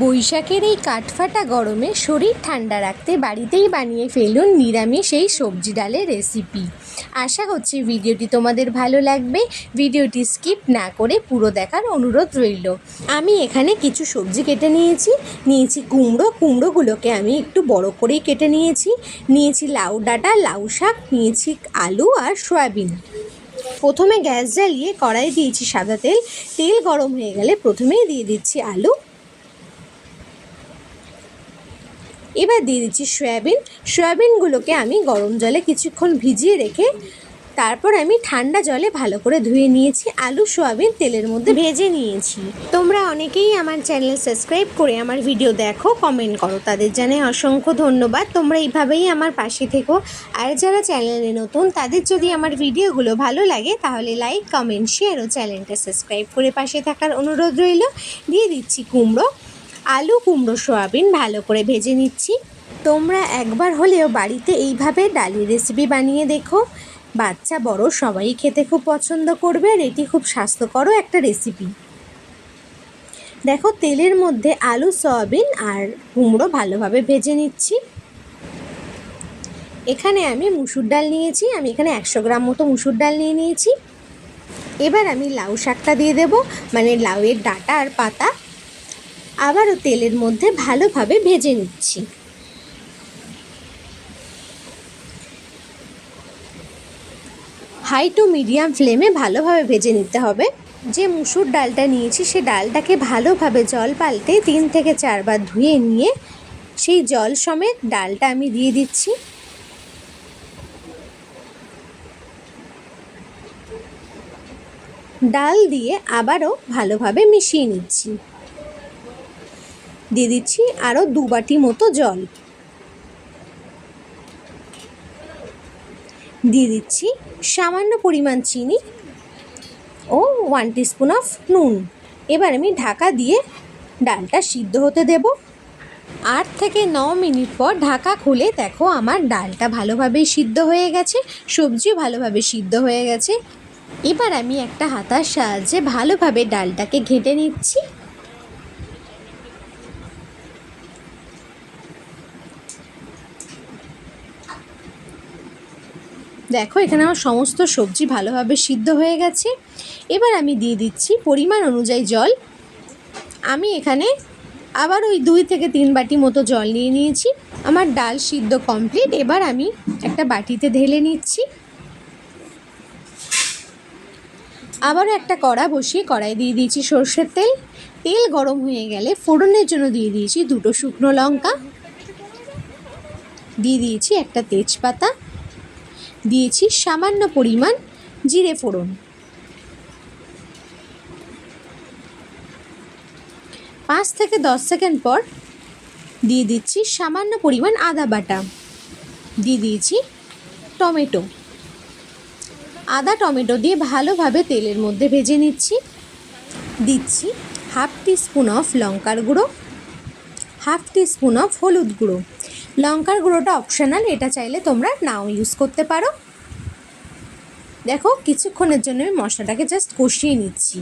বৈশাখের এই কাঠফাটা গরমে শরীর ঠান্ডা রাখতে বাড়িতেই বানিয়ে ফেলুন নিরামিষ এই সবজি ডালের রেসিপি আশা করছি ভিডিওটি তোমাদের ভালো লাগবে। ভিডিওটি স্কিপ না করে পুরো দেখার অনুরোধ রইল। আমি এখানে কিছু সবজি কেটে নিয়েছি। নিয়েছি কুমড়ো। কুমড়োগুলোকে আমি একটু বড় করেই কেটে নিয়েছি। নিয়েছি লাউ ডাঁটা, লাউ শাক, নিয়েছি আলু আর সয়াবিন। প্রথমে গ্যাস জ্বালিয়ে কড়াই দিয়েছি সাদা তেল। তেল গরম হয়ে গেলে প্রথমেই দিয়ে দিচ্ছি আলু। এবার দিয়ে দিচ্ছি সয়াবিন। সয়াবিনগুলোকে আমি গরম জলে কিছুক্ষণ ভিজিয়ে রেখে তারপর আমি ঠান্ডা জলে ভালো করে ধুয়ে নিয়েছি। আলু, সয়াবিন তেলের মধ্যে ভেজে নিয়েছি। তোমরা অনেকেই আমার চ্যানেল সাবস্ক্রাইব করে আমার ভিডিও দেখো কমেন্ট করো। তাদের জানাই অসংখ্য ধন্যবাদ। তোমরা এইভাবেই আমার পাশে থেকো। আর যারা চ্যানেলে নতুন, তাদের যদি আমার ভিডিওগুলো ভালো লাগে, তাহলে লাইক কমেন্ট শেয়ার ও চ্যানেলটা সাবস্ক্রাইব করে পাশে থাকার অনুরোধ রইল। দিয়ে দিচ্ছি কুমড়ো। আলু, কুমড়ো, সয়াবিন ভালো করে ভেজে নিচ্ছি। তোমরা একবার হলেও বাড়িতে এইভাবে ডালের রেসিপি বানিয়ে দেখো। বাচ্চা, বড়, সবাই খেতে খুব পছন্দ করবে আর এটি খুব স্বাস্থ্যকরও একটা রেসিপি দেখো, তেলের মধ্যে আলু, সয়াবিন আর কুমড়ো ভালোভাবে ভেজে নিচ্ছি। এখানে আমি মুসুর ডাল নিয়েছি, আমি এখানে একশো গ্রাম মতো মুসুর ডাল নিয়ে নিয়েছি। এবার আমি লাউ শাকটা দিয়ে দেব মানে লাউয়ের ডাঁটা আর পাতা। আবারও তেলের মধ্যে ভালোভাবে ভেজে নিচ্ছি। হাই টু মিডিয়াম ফ্লেমে ভালোভাবে ভেজে নিতে হবে। যে মুসুর ডালটা নিয়েছি, সে ডালটাকে ভালোভাবে জল পাল্টে তিন থেকে চারবার ধুয়ে নিয়ে সেই জল সমেত ডালটা আমি দিয়ে দিচ্ছি। ডাল দিয়ে আবারও ভালোভাবে মিশিয়ে নিচ্ছি। দিয়ে দিচ্ছি আরও দু বাটি মতো জল। দিয়ে দিচ্ছি সামান্য পরিমাণ চিনি ও ওয়ান টিস্পুন অফ নুন। এবার আমি ঢাকা দিয়ে ডালটা সিদ্ধ হতে দেব। আট থেকে ন মিনিট পর ঢাকা খুলে দেখো আমার ডালটা ভালোভাবেই সিদ্ধ হয়ে গেছে সবজিও ভালোভাবে সিদ্ধ হয়ে গেছে। এবার আমি একটা হাতার সাহায্যে ভালোভাবে ডালটাকে ঘেঁটে নিচ্ছি। দেখো, এখানে আমার সমস্ত সবজি ভালোভাবে সিদ্ধ হয়ে গেছে। এবার আমি দিয়ে দিচ্ছি পরিমাণ অনুযায়ী জল। আমি এখানে আবার ওই দুই থেকে তিন বাটি মতো জল নিয়ে নিয়েছি। আমার ডাল সিদ্ধ কমপ্লিট। এবার আমি একটা বাটিতে ঢেলে নিচ্ছি। আবারও একটা কড়া বসিয়ে কড়াই দিয়ে দিয়েছি সর্ষের তেল। তেল গরম হয়ে গেলে ফোড়নের জন্য দিয়ে দিয়েছি দুটো শুকনো লঙ্কা। দিয়ে দিয়েছি একটা তেজপাতা। দিয়েছি সামান্য পরিমাণ জিরে ফোড়ন। পাঁচ থেকে দশ সেকেন্ড পর দিয়ে দিচ্ছি সামান্য পরিমাণ আদা বাটা। দিয়ে দিয়েছি টমেটো। আদা টমেটো দিয়ে ভালোভাবে তেলের মধ্যে ভেজে নিচ্ছি। দিচ্ছি হাফ টিস্পুন অফ লঙ্কার গুঁড়ো, হাফ টিস্পুন অফ হলুদ গুঁড়ো। লঙ্কার গুঁড়োটা অপশনাল এটা চাইলে তোমরা নাও ইউজ করতে পারো। দেখো, কিছুক্ষণের জন্য আমি মশলাটাকে জাস্ট কষিয়ে নিচ্ছি।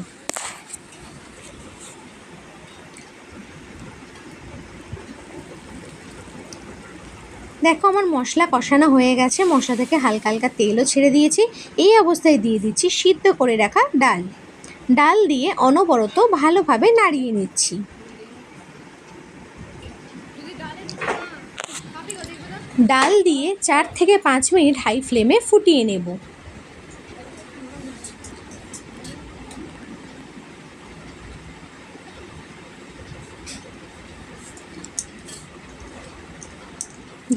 দেখো, আমার মশলা কষানো হয়ে গেছে। মশলা থেকে হালকা হালকা তেলও ছেড়ে দিয়েছি। এই অবস্থায় দিয়ে দিচ্ছি সিদ্ধ করে রাখা ডাল। ডাল দিয়ে অনবরত ভালোভাবে নাড়িয়ে নিচ্ছি। ডাল দিয়ে চার থেকে পাঁচ মিনিট হাই ফ্লেমে ফুটিয়ে নেব।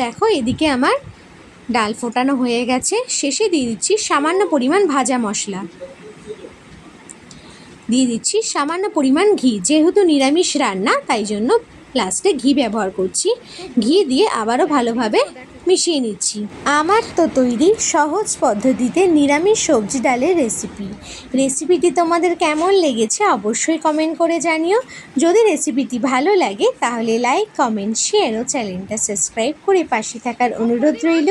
দেখো, এদিকে আমার ডাল ফোটানো হয়ে গেছে। শেষে দিয়ে দিচ্ছি সামান্য পরিমাণ ভাজা মশলা। দিয়ে দিচ্ছি সামান্য পরিমাণ ঘি, যেহেতু নিরামিষ রান্না, তাই জন্য লাস্টে ঘি ব্যবহার করছি। ঘি দিয়ে আবারও ভালোভাবে মিশিয়ে নিচ্ছি। আমার তো তৈরি সহজ পদ্ধতিতে নিরামিষ সবজি ডালের রেসিপি। রেসিপিটি তোমাদের কেমন লেগেছে অবশ্যই কমেন্ট করে জানিও। যদি রেসিপিটি ভালো লাগে, তাহলে লাইক, কমেন্ট, শেয়ার ও চ্যানেলটা সাবস্ক্রাইব করে পাশে থাকার অনুরোধ রইল।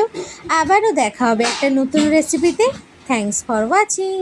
আবারও দেখা হবে একটা নতুন রেসিপিতে। Thanks for watching.